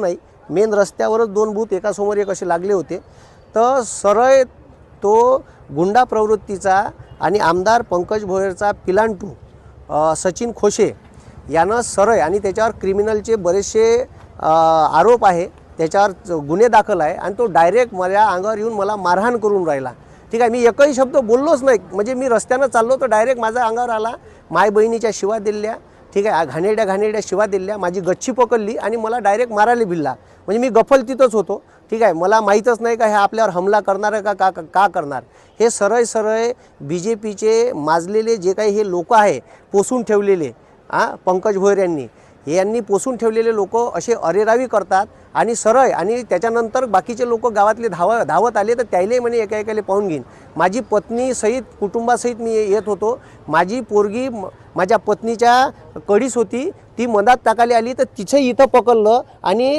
नाही. मेन रस्त्यावरच दोन बूथ एकासमोर एक असे लागले होते. तर सरळ तो गुंडा प्रवृत्तीचा आणि आमदार पंकज भोयरचा पिलांटू सचिन खोशे यानं सरळ आणि त्याच्यावर क्रिमिनलचे बरेचसे आरोप आहे. त्याच्यावर च- गुन्हे दाखल आहे आणि तो डायरेक्ट माझ्या अंगावर येऊन मला मारहाण करून राहिला. ठीक आहे मी एकही शब्द बोललोच नाही. म्हणजे मी रस्त्यानं चाललो तर डायरेक्ट माझ्या अंगावर आला. माय बहिणीच्या शिवा दिल्या. ठीक आहे घाणेरड्या घाणेरड्या शिवा दिल्या माझी गच्ची पकडली आणि मला डायरेक्ट मारायला भिल्ला म्हणजे मी गफल तिथंच होतो. ठीक आहे मला माहीतच नाही का हे आपल्यावर हमला करणार आहे का का का करणार? हे सरळ सरळ बी जे पीचे माजलेले जे काही हे लोक आहे पोसून ठेवलेले हां पंकज भोयर यांनी. यांनी पोसून ठेवलेले लोक असे अरेरावी करतात आणि सरळ आणि त्याच्यानंतर बाकीचे लोक गावातले धाव धावत आले तर त्याला म्हणे एका एकाले पाहून घेईन. माझी पत्नी सहित कुटुंबासहित मी येत होतो. माझी पोरगी माझ्या पत्नीच्या कडीस होती. ती मधात टाकायला आली तर तिचं इथं पकडलं आणि